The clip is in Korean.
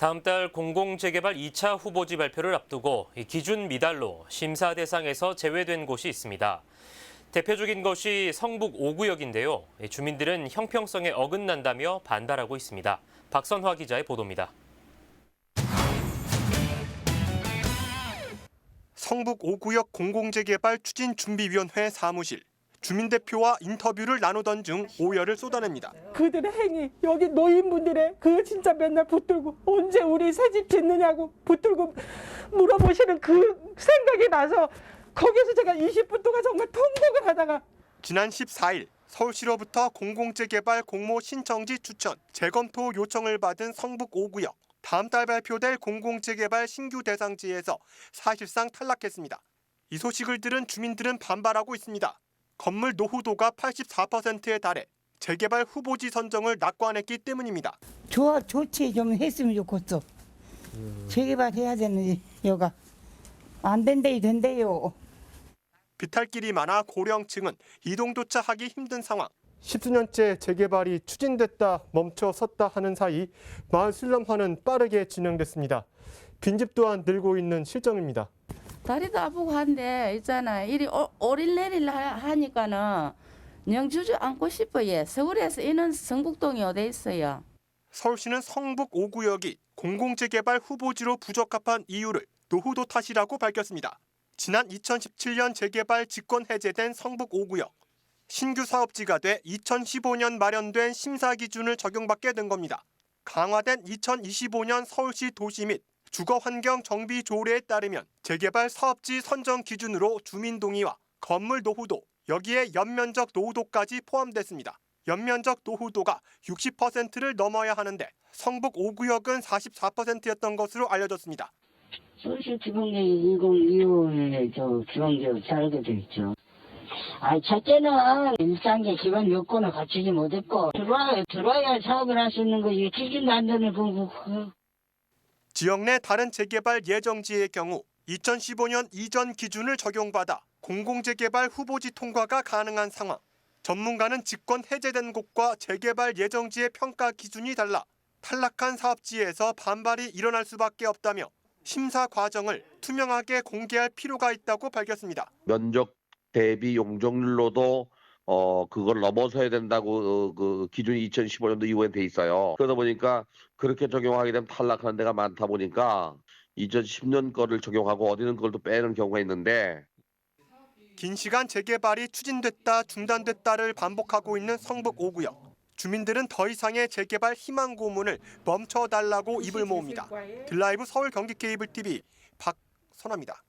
다음 달 공공재개발 2차 후보지 발표를 앞두고 이 기준 미달로 심사 대상에서 제외된 곳이 있습니다. 대표적인 것이 성북 5구역인데요. 이 주민들은 형평성에 어긋난다며 반발하고 있습니다. 박선화 기자의 보도입니다. 성북 5구역 공공재개발 추진준비위원회 사무실. 주민 대표와 인터뷰를 나누던 중 오열을 쏟아냅니다. 그들의 행위 여기 노인분들의 그 진짜 맨날 붙들고 언제 우리 새 집 짓느냐고 붙들고 물어보시는 그 생각이 나서 거기서 제가 20분 동안 정말 통곡을 하다가 지난 14일 서울시로부터 공공재 개발 공모 신청지 추천, 재검토 요청을 받은 성북 5구역. 다음 달 발표될 공공재 개발 신규 대상지에서 사실상 탈락했습니다. 이 소식을 들은 주민들은 반발하고 있습니다. 건물 노후도가 84%에 달해 재개발 후보지 선정을 낙관했기 때문입니다. 좋아 좋지 좀 했으면 좋겠어. 재개발해야 되는지 여가 안 된대요 된대요. 비탈길이 많아 고령층은 이동조차 하기 힘든 상황. 십수년째 재개발이 추진됐다 멈춰 섰다 하는 사이 마을 슬럼화는 빠르게 진행됐습니다. 빈집 또한 늘고 있는 실정입니다. 다리도 아프고 한데 있잖아 이리 오- 오릴내릴 하- 하니까는 영주주 앉고 싶어 예 서울에서 이는 성북동이 어디 있어요 서울시는 성북 5구역이 공공재개발 후보지로 부적합한 이유를 노후도 탓이라고 밝혔습니다. 지난 2017년 재개발 직권 해제된 성북 5구역. 신규 사업지가 돼 2015년 마련된 심사 기준을 적용받게 된 겁니다. 강화된 2025년 서울시 도시 및 주거 환경 정비 조례에 따르면 재개발 사업지 선정 기준으로 주민 동의와 건물 노후도 여기에 연면적 노후도까지 포함됐습니다. 연면적 노후도가 60%를 넘어야 하는데 성북 5구역은 44%였던 것으로 알려졌습니다. 서울시 지방령 2025에 저 지방령 살게 돼 있죠. 아, 첫째는 일상계 기반 요건을 갖추지 못했고, 들어와야, 들어와야 사업을 할 수 있는 거지. 기준도 안 되는 그, 지역 내 다른 재개발 예정지의 경우 2015년 이전 기준을 적용받아 공공재개발 후보지 통과가 가능한 상황. 전문가는 직권 해제된 곳과 재개발 예정지의 평가 기준이 달라 탈락한 사업지에서 반발이 일어날 수밖에 없다며 심사 과정을 투명하게 공개할 필요가 있다고 밝혔습니다. 면적 대비 용적률로도 어 그걸 넘어서야 된다고 어, 그 기준이 2015년도 이후에 돼 있어요. 그러다 보니까 그렇게 적용하게 되면 탈락하는 데가 많다 보니까 2010년 거를 적용하고 어디는 그걸 또 빼는 경우가 있는데 긴 시간 재개발이 추진됐다 중단됐다를 반복하고 있는 성북 5구역. 주민들은 더 이상의 재개발 희망 고문을 멈춰달라고 입을 모읍니다. 딜라이브 서울 경기 케이블 TV 박선아입니다.